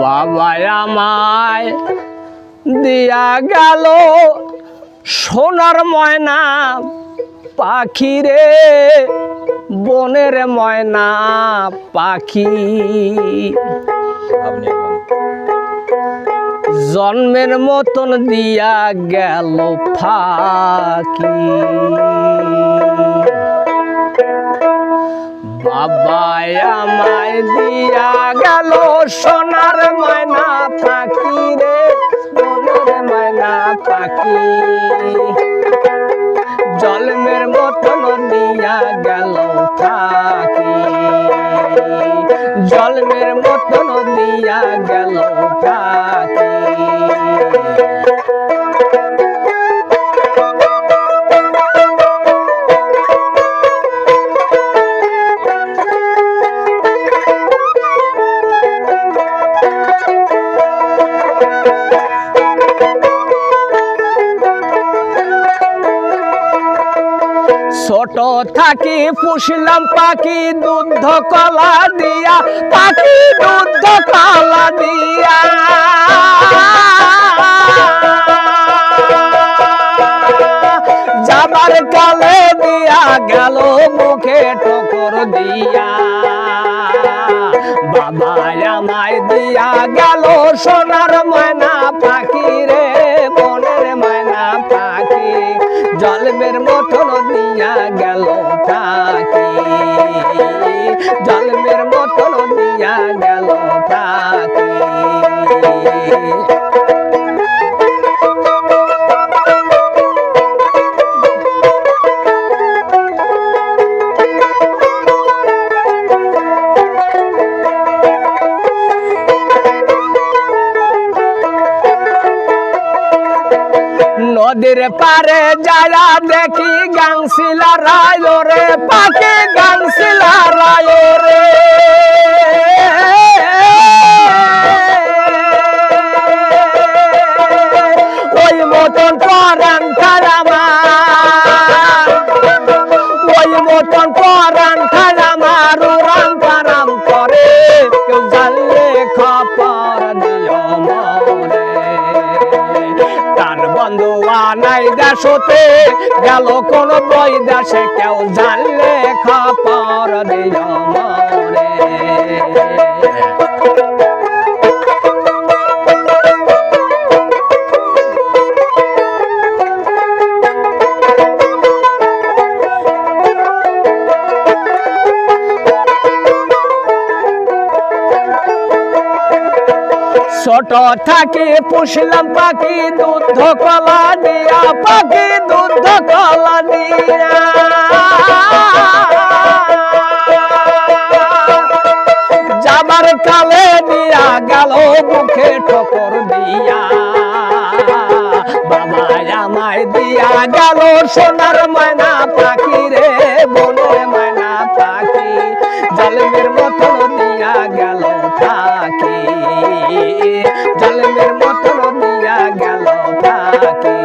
বাবা আমায় দিয়া গেল সোনার ময়না পাখি রে বনের ময়না পাখি। জন্মের মতন দিয়া গেল ফাঁকি। বাবাই আমায় দিয়া গেল, সোনার ময়না পাখি রে, সোনার ময়না পাখি। জন্মের মতন দিয়া গেল ফাঁকি জন্মের মতন দিয়া গেল ফাঁকি ছোট থাকি পুষলাম পাখি দুধ কলা দিয়া, পাখি দুধ কলা দিয়া। যাবার কালে দিয়া গেল মুখে ঠোকর দিয়া। বাবা আমায় দিয়া গেল সোনার নদীর পারে যারা দেখি গাংশিলা রায় রে পাখি। আনাই দেশতে। গেল কোন বই দেশে কেউ জানলে খাপার দিও ছোট থাকি, পুষলাম পাখি দুধ কলা দিয়া, পাখি দুধ কলা দিয়া। যাবার কালে দিয়া গেল মুখে ঠকর দিয়া। বাবা আমায় দিয়া গেল সোনার ময়না পাখি রে জলমের মতন দিয়া গেল পাখি।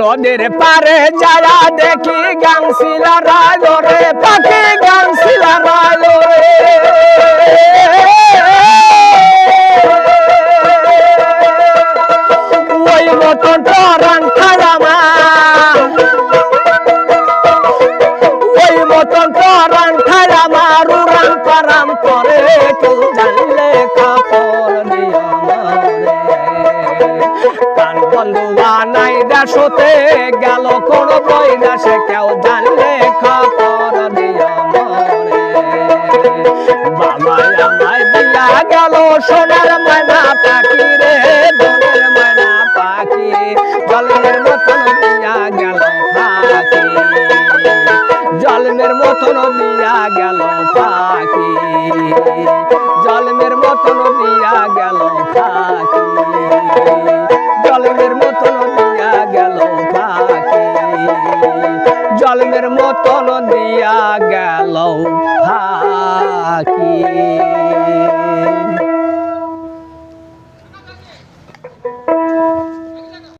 নদীর পারে যারা দেখি গাংশিলা রায় রে পাখি গাংশিলা দেশতে গেল কোন দেশে কেউ জানলে খবর দিয়া গেল সোনার ময়না পাখি রে, বনের ময়না পাখি। জলের মতন দিয়া গেল পাখি। জলমের মতন দিয়া গেল পাখি। জলমের মতন দিয়া গেল হইয়া গেল থাকি